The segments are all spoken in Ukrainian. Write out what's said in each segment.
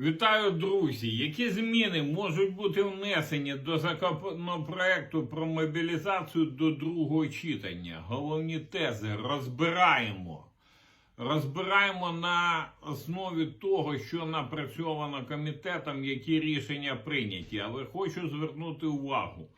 Вітаю, друзі! Які зміни можуть бути внесені до законопроекту про мобілізацію до другого читання? Головні тези розбираємо. Розбираємо на основі того, що напрацьовано комітетом, які рішення прийняті. Але хочу звернути увагу.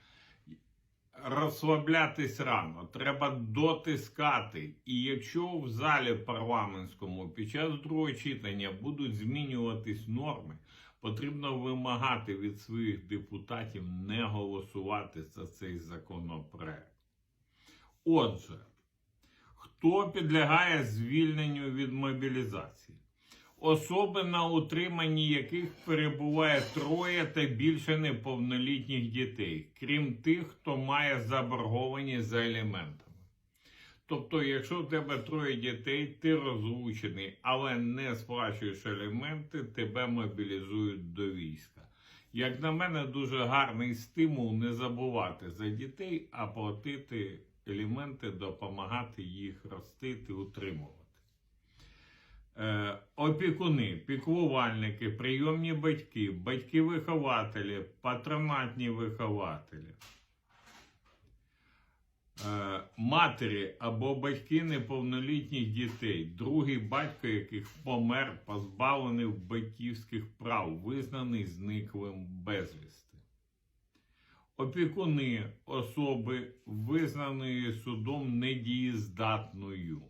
Розслаблятись рано, треба дотискати. І якщо в залі парламентському під час другого читання будуть змінюватись норми, потрібно вимагати від своїх депутатів не голосувати за цей законопроект. Отже, хто підлягає звільненню від мобілізації? Особи, на утриманні яких перебуває троє та більше неповнолітніх дітей, крім тих, хто має заборгованість за елементами. Тобто, якщо в тебе троє дітей, ти розлучений, але не сплачуєш елементи, тебе мобілізують до війська. Як на мене, дуже гарний стимул не забувати за дітей, а платити елементи, допомагати їх ростити, утримувати. Е, опікуни, піклувальники, прийомні батьки, батьки-вихователі, патронатні вихователі, е, матері або батьки неповнолітніх дітей, другий батько яких помер, позбавлений батьківських прав, визнаний зниклим безвісти. Опікуни особи, визнаної судом недієздатною.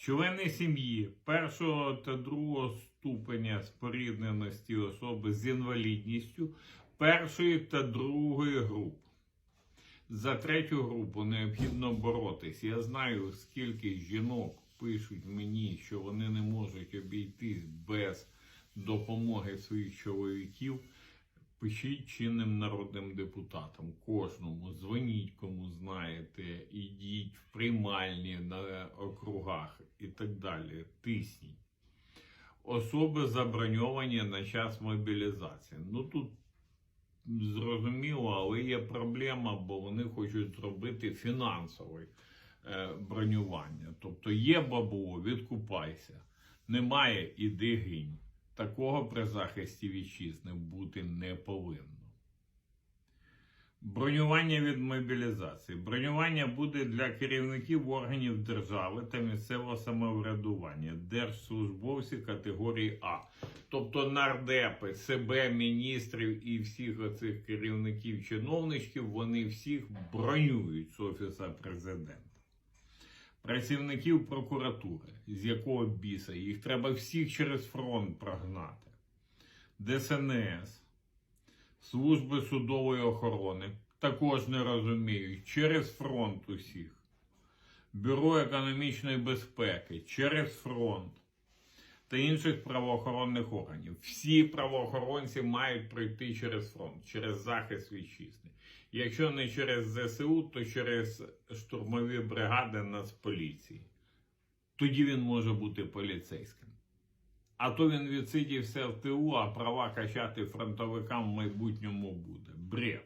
Члени сім'ї першого та другого ступеня спорідненості особи з інвалідністю першої та другої груп. За третю групу необхідно боротись. Я знаю, скільки жінок пишуть мені, що вони не можуть обійтись без допомоги своїх чоловіків. Пишіть чинним народним депутатам, кожному, дзвоніть, кому знаєте, ідіть в приймальні на округах так далі. Тисніть. Особи заброньовані на час мобілізації. Ну тут зрозуміло, але є проблема, бо вони хочуть зробити фінансове е, бронювання. Тобто є бабло, відкупайся. Немає, іди гинь. Такого при захисті вітчизни бути не повинно. Бронювання від мобілізації. Бронювання буде для керівників органів держави та місцевого самоврядування, держслужбовців категорії А. Тобто нардепи, себе, міністрів і всіх оцих керівників чиновничків, вони всіх бронюють з Офіса президента. Працівників прокуратури, з якого біса, їх треба всіх через фронт прогнати. ДСНС, служби судової охорони також не розуміють через фронт усіх. Бюро економічної безпеки через фронт та інших правоохоронних органів. Всі правоохоронці мають пройти через фронт, через захист вітчизни. Якщо не через ЗСУ, то через штурмові бригади Нацполіції. Тоді він може бути поліцейським. А то він відсидівся в ТУ, а права качати фронтовикам в майбутньому буде. Бред.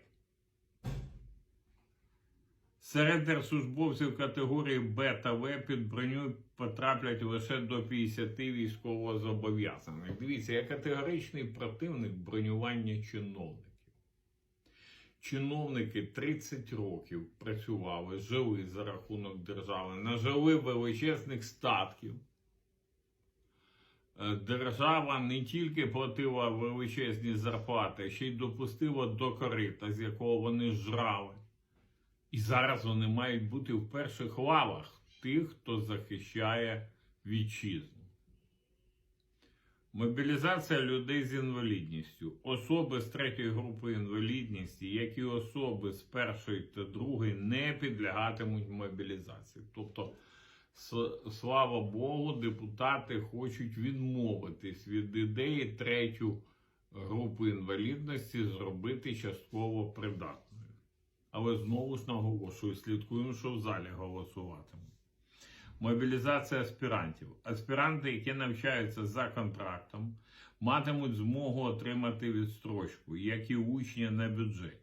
Серед держслужбовців категорії Б та В під броню потраплять лише до 50 військовозобов'язаних. Дивіться, я категоричний противник бронювання чиновників. Чиновники 30 років працювали, жили за рахунок держави, нажили величезних статків. Е, Держава не тільки платила величезні зарплати, ще й допустила до корита, з якого вони жрали. І зараз вони мають бути в перших лавах тих, хто захищає вітчизну. Мобілізація людей з інвалідністю. Особи з третьої групи інвалідності, як і особи з першої та другої, не підлягатимуть мобілізації. Тобто, слава Богу, депутати хочуть відмовитись від ідеї третю групу інвалідності зробити частково придатною. Але знову ж наголошую, слідкуємо, що в залі голосуватимуть. Мобілізація аспірантів. Аспіранти, які навчаються за контрактом, матимуть змогу отримати відстрочку, як і учні на бюджеті.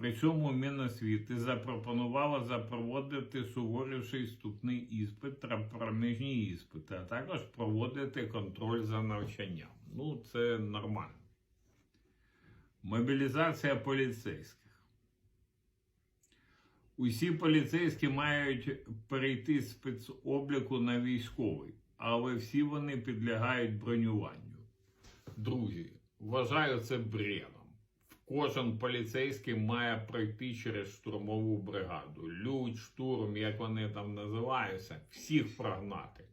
При цьому Міносвіти запропонувало запроводити суворіший вступний іспит та проміжні іспити, а також проводити контроль за навчанням. Ну, це нормально. Мобілізація поліцейських. Усі поліцейські мають перейти спецобліку на військовий, але всі вони підлягають бронюванню. Друзі, вважаю це бредом. Кожен поліцейський має пройти через штурмову бригаду. Людь, штурм, як вони там називаються, всіх прогнати.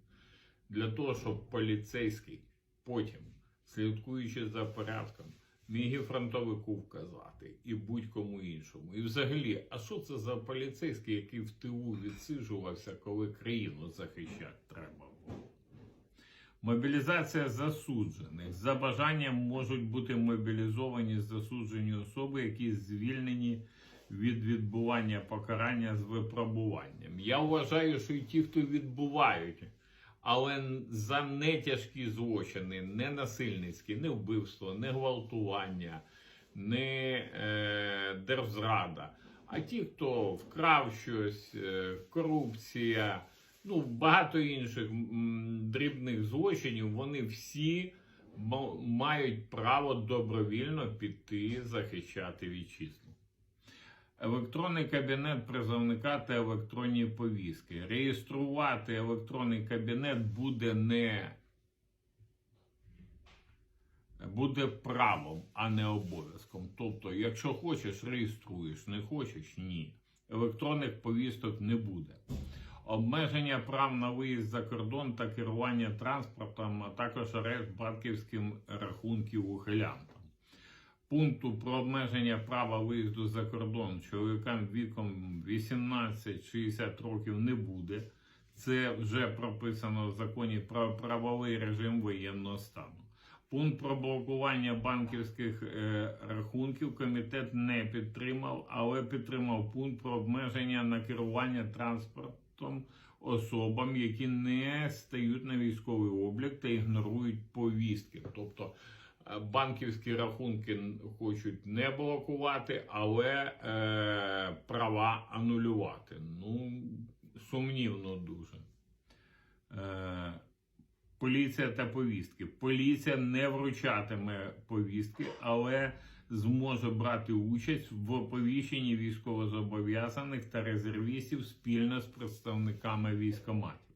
Для того, щоб поліцейський потім, слідкуючи за порядком, міг і фронтовику вказати і будь-кому іншому. І взагалі, а що це за поліцейський, який в тилу відсиджувався, коли країну захищати треба? Мобілізація засуджених. За бажанням можуть бути мобілізовані засуджені особи, які звільнені від відбування покарання з випробуванням. Я вважаю, що і ті, хто відбувають, але за нетяжкі злочини, не насильницькі, не вбивство, не гвалтування, не е, держзрада. А ті, хто вкрав щось, е, корупція ну, багато інших дрібних злочинів, вони всі мають право добровільно піти захищати вітчизну. Електронний кабінет призовника та електронні повістки. Реєструвати електронний кабінет буде не буде правом, а не обов'язком. Тобто, якщо хочеш, реєструєш, не хочеш ні. Електронних повісток не буде обмеження прав на виїзд за кордон та керування транспортом, а також арешт банківських рахунків ухилянтам. Пункту про обмеження права виїзду за кордон чоловікам віком 18-60 років не буде. Це вже прописано в законі про правовий режим воєнного стану. Пункт про блокування банківських е, рахунків комітет не підтримав, але підтримав пункт про обмеження на керування транспортом особам, які не стають на військовий облік та ігнорують повістки. Тобто е, банківські рахунки хочуть не блокувати, але е, права анулювати. Ну, сумнівно дуже. Е, Поліція та повістки. Поліція не вручатиме повістки, але зможе брати участь в оповіщенні військовозобов'язаних та резервістів спільно з представниками військоматів.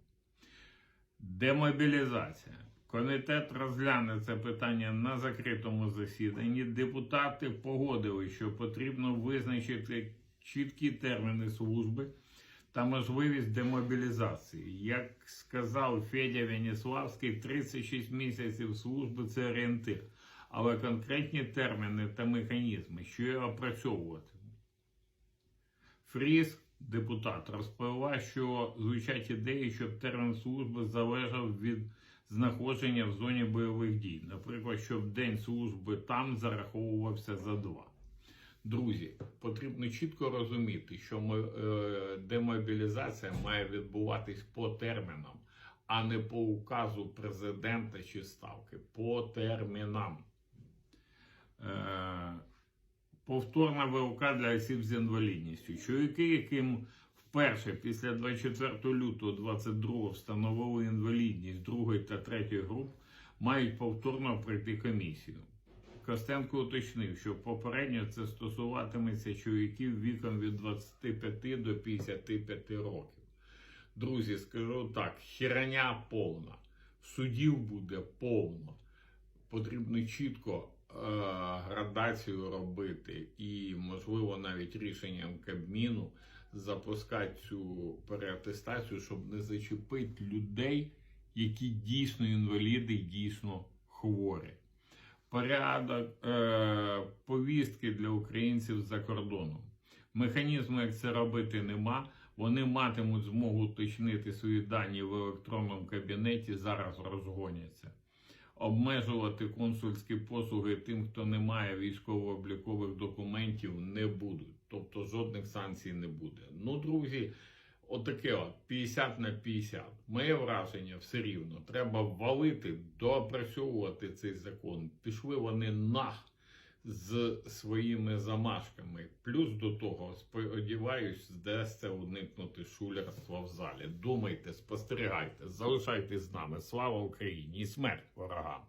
Демобілізація. Комітет розгляне це питання на закритому засіданні. Депутати погодили, що потрібно визначити чіткі терміни служби та можливість демобілізації. Як сказав Федя Веніславський, 36 місяців служби це орієнтир, але конкретні терміни та механізми, що я опрацьовувати. Фріз, депутат, розповіла, що звучать ідеї, щоб термін служби залежав від знаходження в зоні бойових дій. Наприклад, щоб день служби там зараховувався за два. Друзі, потрібно чітко розуміти, що е, демобілізація має відбуватись по термінам, а не по указу президента чи ставки. По термінам. Е, повторна ВОК для осіб з інвалідністю. Чоловіки, яким вперше після 24 лютого 22 встановили інвалідність другої та третьої груп, мають повторно пройти комісію. Костенко уточнив, що попередньо це стосуватиметься чоловіків віком від 25 до 55 років. Друзі, скажу так: херня повна, судів буде повно. Потрібно чітко градацію робити і, можливо, навіть рішенням Кабміну запускати цю переатестацію, щоб не зачепити людей, які дійсно інваліди, дійсно хворі порядок е, повістки для українців за кордоном. Механізму, як це робити, нема. Вони матимуть змогу уточнити свої дані в електронному кабінеті, зараз розгоняться. Обмежувати консульські послуги тим, хто не має військово-облікових документів, не будуть. Тобто жодних санкцій не буде. Ну, друзі, отаке от 50 на 50. Моє враження все рівно. Треба валити, допрацьовувати цей закон. Пішли вони нах з своїми замашками. Плюс до того, сподіваюсь, вдасться уникнути шулерства в залі. Думайте, спостерігайте, залишайтесь з нами. Слава Україні смерть ворогам!